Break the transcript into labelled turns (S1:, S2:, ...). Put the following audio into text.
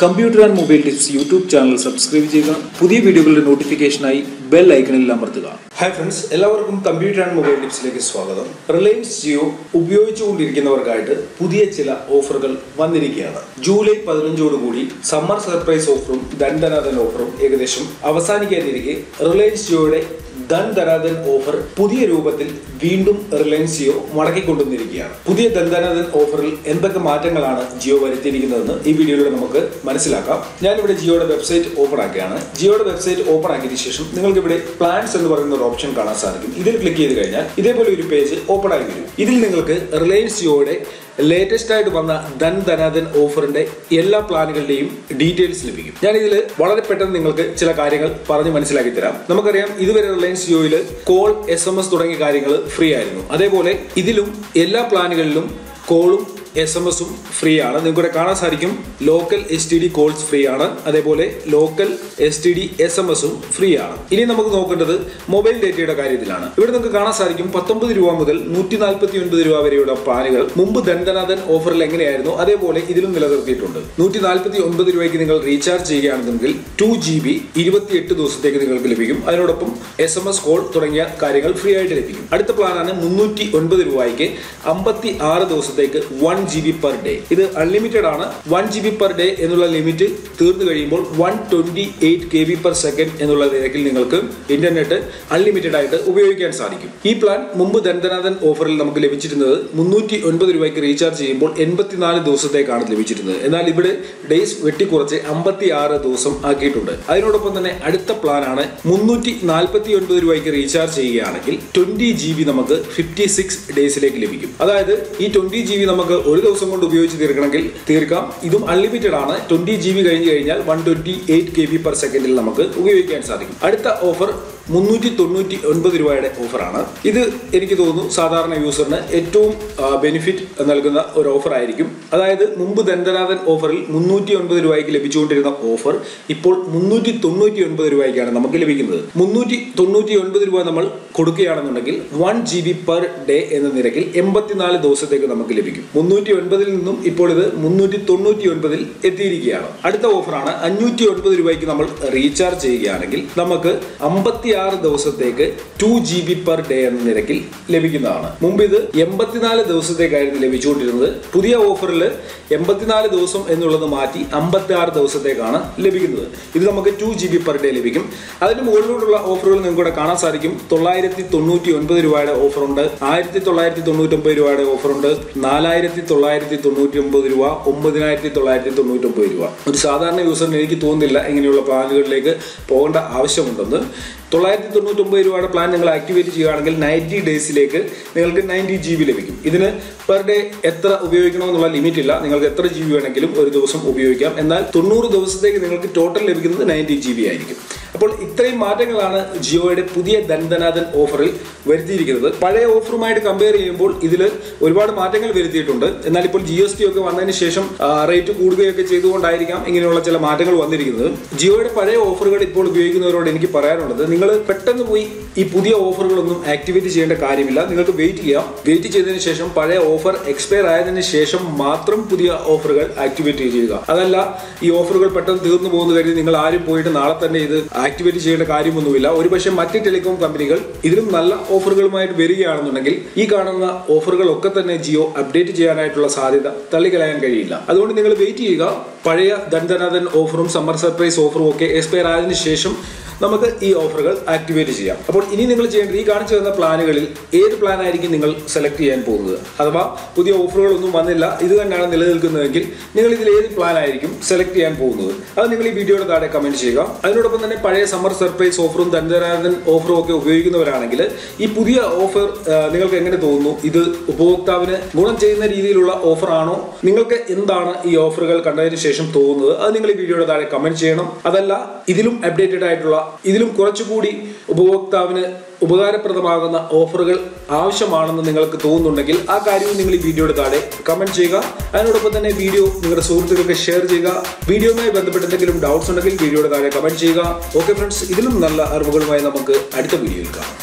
S1: Computer and mobile tips YouTube channel subscribe ചെയ്യുക. പുതിയ വീഡിയോകളുടെ നോട്ടിഫിക്കേഷനായി ബെൽ ഐക്കണിൽ അമർത്തുക. ഹായ് ഫ്രണ്ട്സ് എല്ലാവർക്കും കമ്പ്യൂട്ടർ ആൻഡ് മൊബൈൽ ടിപ്സിലേക്ക് സ്വാഗതം. റിലയൻസ് ജിയോ ഉപയോഗിച്ചുകൊണ്ടിരിക്കുന്നവർക്കായിട്ട് പുതിയ ചില ഓഫറുകൾ വന്നിരിക്കുകയാണ്. ജൂലൈ പതിനഞ്ചോടുകൂടി സമ്മർ സർപ്രൈസ് ഓഫറും ധൻ ധനാഥൻ ഓഫറും ഏകദേശം അവസാനിക്കാനിരിക്കെ റിലയൻസ് ജിയോയുടെ ധൻ ധനാഥൻ ഓഫർ പുതിയ രൂപത്തിൽ വീണ്ടും റിലയൻസ് ജിയോ മടക്കിക്കൊണ്ടുവന്നിരിക്കുകയാണ്. പുതിയ ധൻ ധനാഥൻ ഓഫറിൽ എന്തൊക്കെ മാറ്റങ്ങളാണ് ജിയോ വരുത്തിയിരിക്കുന്നതെന്ന് ഈ വീഡിയോയിലൂടെ നമുക്ക് മനസ്സിലാക്കാം. ഞാനിവിടെ ജിയോയുടെ വെബ്സൈറ്റ് ഓപ്പൺ ആക്കുകയാണ്. ജിയോയുടെ വെബ്സൈറ്റ് ഓപ്പൺ ആക്കിയതിനു ശേഷം നിങ്ങൾക്ക് ഇവിടെ പ്ലാൻസ് എന്ന് പറയുന്ന ഓപ്ഷൻ കാണാൻ സാധിക്കും. ഇതിൽ ക്ലിക്ക് ചെയ്ത് കഴിഞ്ഞാൽ ഇതേപോലെ ഒരു പേജ് ഓപ്പൺ ആയി വരും. ഇതിൽ നിങ്ങൾക്ക് റിലയൻസ് ജിയോയുടെ ലേറ്റസ്റ്റ് ആയിട്ട് വന്ന ധൻ ധനാധൻ ഓഫറിന്റെ എല്ലാ പ്ലാനുകളുടെയും ഡീറ്റെയിൽസ് ലഭിക്കും. ഞാൻ ഇതിൽ വളരെ പെട്ടെന്ന് നിങ്ങൾക്ക് ചില കാര്യങ്ങൾ പറഞ്ഞ് മനസ്സിലാക്കി തരാം. നമുക്കറിയാം ഇതുവരെ റിലയൻസ് ജിയോയിൽ കോൾ എസ് തുടങ്ങിയ കാര്യങ്ങൾ ഫ്രീ ആയിരുന്നു. അതേപോലെ ഇതിലും എല്ലാ പ്ലാനുകളിലും കോളും എസ് എം എസും ഫ്രീ ആണ്. നിങ്ങൾക്ക് കാണാൻ സാധിക്കും local S T D calls free ആണ്. അതേപോലെ local S T D S M എസും ഫ്രീ ആണ്. ഇനി നമുക്ക് നോക്കേണ്ടത് മൊബൈൽ ഡേറ്റയുടെ കാര്യത്തിലാണ്. ഇവിടെ നിങ്ങൾക്ക് കാണാൻ സാധിക്കും പത്തൊമ്പത് രൂപ മുതൽ നൂറ്റി നാൽപ്പത്തി ഒൻപത് രൂപ വരെയുള്ള പ്ലാനുകൾ. മുമ്പ് ദന്തനാഥൻ ഓഫറിൽ എങ്ങനെയായിരുന്നു? അതേപോലെ ഇതിലും നിലനിർത്തിയിട്ടുണ്ട്. നൂറ്റി നാൽപ്പത്തി ഒൻപത് രൂപയ്ക്ക് നിങ്ങൾ റീചാർജ് ചെയ്യുകയാണെന്നുണ്ടെങ്കിൽ ടു ജി ബി ഇരുപത്തിയെട്ട് ദിവസത്തേക്ക് നിങ്ങൾക്ക് ലഭിക്കും. അതിനോടൊപ്പം എസ് എം എസ് കോൾ തുടങ്ങിയ കാര്യങ്ങൾ ഫ്രീ ആയിട്ട് ലഭിക്കും. അടുത്ത പ്ലാനാണ് മുന്നൂറ്റി ഒൻപത് രൂപയ്ക്ക് അമ്പത്തി ആറ് ദിവസത്തേക്ക് one G B per day ഇത് അൺലിമിറ്റഡ് ആണ്. One G B per day എന്നുള്ള ലിമിറ്റ് തീർന്നു കഴിയുമ്പോൾ one twenty eight K B per second എന്നുള്ള നിരക്കിൽ നിങ്ങൾക്ക് ഇന്റർനെറ്റ് അൺലിമിറ്റഡ് ആയിട്ട് ഉപയോഗിക്കാൻ സാധിക്കും. ഈ പ്ലാൻ മുമ്പ് ധനധനാഥൻ ഓഫറിൽ നമുക്ക് ലഭിച്ചിരുന്നത് മുന്നൂറ്റി ഒൻപത് രൂപയ്ക്ക് റീചാർജ് ചെയ്യുമ്പോൾ എൺപത്തിനാല് ദിവസത്തേക്കാണ് ലഭിച്ചിരുന്നത്. എന്നാൽ ഇവിടെ ഡേയ്സ് വെട്ടിക്കുറച്ച് അമ്പത്തി ആറ് ദിവസം ആക്കിയിട്ടുണ്ട്. അതിനോടൊപ്പം തന്നെ അടുത്ത പ്ലാനാണ് മുന്നൂറ്റി നാൽപ്പത്തി ഒൻപത് രൂപയ്ക്ക് റീചാർജ് ചെയ്യുകയാണെങ്കിൽ ട്വന്റി ജി ബി നമുക്ക് ഫിഫ്റ്റി സിക്സ് ഡേയ്സിലേക്ക് ലഭിക്കും. അതായത് ഈ ട്വന്റി ജി ബി നമുക്ക് ഒരു ദിവസം കൊണ്ട് ഉപയോഗിച്ച് തീർക്കണമെങ്കിൽ തീർക്കാം. ഇതും അൺലിമിറ്റഡ് ആണ്. ട്വന്റി ജി ബി കഴിഞ്ഞ് കഴിഞ്ഞാൽ one twenty eight K B per സെക്കൻഡിൽ നമുക്ക് ഉപയോഗിക്കാൻ സാധിക്കും. അടുത്ത ഓഫർ മുന്നൂറ്റി തൊണ്ണൂറ്റി ഒൻപത് രൂപയുടെ ഓഫറാണ് ഇത് എനിക്ക് തോന്നുന്നു സാധാരണ യൂസറിന് ഏറ്റവും ബെനിഫിറ്റ് നൽകുന്ന ഒരു ഓഫർ ആയിരിക്കും. അതായത് മുമ്പ് ദന്തനാഥൻ ഓഫറിൽ മുന്നൂറ്റി ഒൻപത് രൂപയ്ക്ക് ലഭിച്ചുകൊണ്ടിരുന്ന ഓഫർ ഇപ്പോൾ മുന്നൂറ്റി തൊണ്ണൂറ്റി ഒൻപത് രൂപയ്ക്കാണ് നമുക്ക് ലഭിക്കുന്നത്. മുന്നൂറ്റി തൊണ്ണൂറ്റി ഒൻപത് രൂപ നമ്മൾ കൊടുക്കുകയാണെന്നുണ്ടെങ്കിൽ one G B per day എന്ന നിരക്കിൽ എൺപത്തിനാല് ദിവസത്തേക്ക് നമുക്ക് ലഭിക്കും. മുന്നൂറ്റി ഒൻപതിൽ നിന്നും ഇപ്പോൾ ഇത് മുന്നൂറ്റി തൊണ്ണൂറ്റി ഒൻപതിൽ എത്തിയിരിക്കുകയാണ്. അടുത്ത ഓഫറാണ് അഞ്ഞൂറ്റി ഒൻപത് രൂപയ്ക്ക് നമ്മൾ റീചാർജ് ചെയ്യുകയാണെങ്കിൽ നമുക്ക് അമ്പത്തി ആറ് ദിവസത്തേക്ക് two G B per day എന്ന നിരക്കിൽ ലഭിക്കുന്നതാണ്. മുമ്പ് ഇത് എൺപത്തിനാല് ദിവസത്തേക്കായിരുന്നു ലഭിച്ചുകൊണ്ടിരുന്നത്. പുതിയ ഓഫറിൽ എൺപത്തിനാല് ദിവസം എന്നുള്ളത് മാറ്റി അമ്പത്തി ആറ് ദിവസത്തേക്കാണ് ലഭിക്കുന്നത്. ഇത് നമുക്ക് two G B per day ലഭിക്കും. അതിന് മുകളിലോട്ടുള്ള ഓഫറുകൾ നിങ്ങൾക്ക് ഇവിടെ കാണാൻ സാധിക്കും. തൊള്ളായിരത്തി തൊണ്ണൂറ്റി ഒൻപത് രൂപയുടെ ഓഫറുണ്ട്. ആയിരത്തി തൊള്ളായിരത്തി തൊണ്ണൂറ്റി ഒമ്പത് രൂപയുടെ ഓഫറുണ്ട്. നാലായിരത്തി തൊള്ളായിരത്തി തൊണ്ണൂറ്റി ഒമ്പത് രൂപ ഒമ്പതിനായിരത്തി തൊള്ളായിരത്തി തൊണ്ണൂറ്റി ഒമ്പത് രൂപ. ഒരു സാധാരണ യൂസറിന് എനിക്ക് തോന്നുന്നില്ല ഇങ്ങനെയുള്ള പ്ലാനുകളിലേക്ക് പോകേണ്ട ആവശ്യമുണ്ടെന്ന്. തൊള്ളായിരത്തി തൊണ്ണൂറ്റി ഒമ്പത് രൂപയുടെ പ്ലാൻ നിങ്ങൾ ആക്ടിവേറ്റ് ചെയ്യുകയാണെങ്കിൽ നയന്റി ഡേയ്സിലേക്ക് നിങ്ങൾക്ക് നയന്റി ജി ബി ലഭിക്കും. ഇതിന് പെർ ഡേ എത്ര ഉപയോഗിക്കണമെന്നുള്ള ലിമിറ്റ് ഇല്ല. നിങ്ങൾക്ക് എത്ര ജി ബി വേണമെങ്കിലും ഒരു ദിവസം ഉപയോഗിക്കാം. എന്നാൽ തൊണ്ണൂറ് ദിവസത്തേക്ക് നിങ്ങൾക്ക് ടോട്ടൽ ലഭിക്കുന്നത് നയന്റി ജി ബി ആയിരിക്കും. അപ്പോൾ ഇത്രയും മാറ്റങ്ങളാണ് ജിയോയുടെ പുതിയ ദന്തനാഥൻ ഓഫറിൽ വരുത്തിയിരിക്കുന്നത്. പഴയ ഓഫറുമായിട്ട് കമ്പയർ ചെയ്യുമ്പോൾ ഇതിൽ ഒരുപാട് മാറ്റങ്ങൾ വരുത്തിയിട്ടുണ്ട്. എന്നാൽ ഇപ്പോൾ ജി എസ് ടി ഒക്കെ വന്നതിന് ശേഷം റേറ്റ് കൂടുകയൊക്കെ ചെയ്തുകൊണ്ടായിരിക്കാം ഇങ്ങനെയുള്ള ചില മാറ്റങ്ങൾ വന്നിരിക്കുന്നത്. ജിയോയുടെ പഴയ ഓഫറുകൾ ഇപ്പോൾ ഉപയോഗിക്കുന്നവരോട് എനിക്ക് പറയാനുള്ളത് നിങ്ങൾ പെട്ടെന്ന് പോയി ഈ പുതിയ ഓഫറുകളൊന്നും ആക്ടിവേറ്റ് ചെയ്യേണ്ട കാര്യമില്ല. നിങ്ങൾക്ക് വെയിറ്റ് ചെയ്യാം. വെയിറ്റ് ചെയ്തതിന് ശേഷം പഴയ ഓഫർ എക്സ്പയർ ആയതിനു ശേഷം മാത്രം പുതിയ ഓഫറുകൾ ആക്ടിവേറ്റ് ചെയ്യുക. അതല്ല ഈ ഓഫറുകൾ പെട്ടെന്ന് തീർന്നു പോകുന്ന കാര്യം നിങ്ങൾ ആരും പോയിട്ട് നാളെ തന്നെ ഇത് ആക്ടിവേറ്റ് ചെയ്യേണ്ട കാര്യമൊന്നുമില്ല. ഒരുപക്ഷെ മറ്റ് ടെലികോം കമ്പനികൾ ഇതിലും നല്ല ഓഫറുകളുമായിട്ട് വരികയാണെന്നുണ്ടെങ്കിൽ ഈ കാണുന്ന ഓഫറുകളൊക്കെ തന്നെ ജിയോ അപ്ഡേറ്റ് ചെയ്യാനായിട്ടുള്ള സാധ്യത തള്ളിക്കളയാൻ കഴിയില്ല. അതുകൊണ്ട് നിങ്ങൾ വെയിറ്റ് ചെയ്യുക. പഴയ ധൻധനാഥൻ ഓഫറും സമ്മർ സർപ്രൈസ് ഓഫറും ഒക്കെ എക്സ്പയർ ആയതിനു ശേഷം നമുക്ക് ഈ ഓഫറുകൾ ആക്ടിവേറ്റ് ചെയ്യാം. അപ്പോൾ ഇനി നിങ്ങൾ ചെയ്യേണ്ടത് ഈ കാണിച്ചു തന്ന പ്ലാനുകളിൽ ഏത് പ്ലാൻ ആയിരിക്കും നിങ്ങൾ സെലക്ട് ചെയ്യാൻ പോകുന്നത്? അഥവാ പുതിയ ഓഫറുകളൊന്നും വന്നില്ല ഇത് തന്നെയാണ് നിലനിൽക്കുന്നതെങ്കിൽ നിങ്ങൾ ഇതിൽ ഏത് പ്ലാൻ ആയിരിക്കും സെലക്ട് ചെയ്യാൻ പോകുന്നത്? അത് നിങ്ങൾ ഈ വീഡിയോയുടെ താഴെ കമന്റ് ചെയ്യുക. അതിനോടൊപ്പം തന്നെ പഴയ സമ്മർ സർപ്രൈസ് ഓഫറും ധനധനാഥൻ ഓഫറും ഒക്കെ ഉപയോഗിക്കുന്നവരാണെങ്കിൽ ഈ പുതിയ ഓഫർ നിങ്ങൾക്ക് എങ്ങനെ തോന്നുന്നു? ഇത് ഉപഭോക്താവിന് ഗുണം ചെയ്യുന്ന രീതിയിലുള്ള ഓഫറാണോ? നിങ്ങൾക്ക് എന്താണ് ഈ ഓഫറുകൾ കണ്ടതിന് ശേഷം തോന്നുന്നത്. അത് നിങ്ങൾ ഈ വീഡിയോയുടെ താഴെ കമന്റ് ചെയ്യണം. അതല്ല ഇതിലും അപ്ഡേറ്റഡ് ആയിട്ടുള്ള ഇതിലും കുറച്ചുകൂടി ഉപഭോക്താവിന് ഉപകാരപ്രദമാകുന്ന ഓഫറുകൾ ആവശ്യമാണെന്ന് നിങ്ങൾക്ക് തോന്നുന്നുണ്ടെങ്കിൽ ആ കാര്യവും നിങ്ങൾ ഈ വീഡിയോയുടെ താഴെ കമന്റ് ചെയ്യുക. അതിനോടൊപ്പം തന്നെ വീഡിയോ നിങ്ങളുടെ സുഹൃത്തുക്കൾക്ക് ഷെയർ ചെയ്യുക. വീഡിയോയുമായി ബന്ധപ്പെട്ട് എന്തെങ്കിലും ഡൗട്ട്സ് ഉണ്ടെങ്കിൽ വീഡിയോയുടെ താഴെ കമന്റ് ചെയ്യുക. ഓക്കെ ഫ്രണ്ട്സ് ഇതിലും നല്ല അറിവുകളുമായി നമുക്ക് അടുത്ത വീഡിയോയിൽ കാണാം.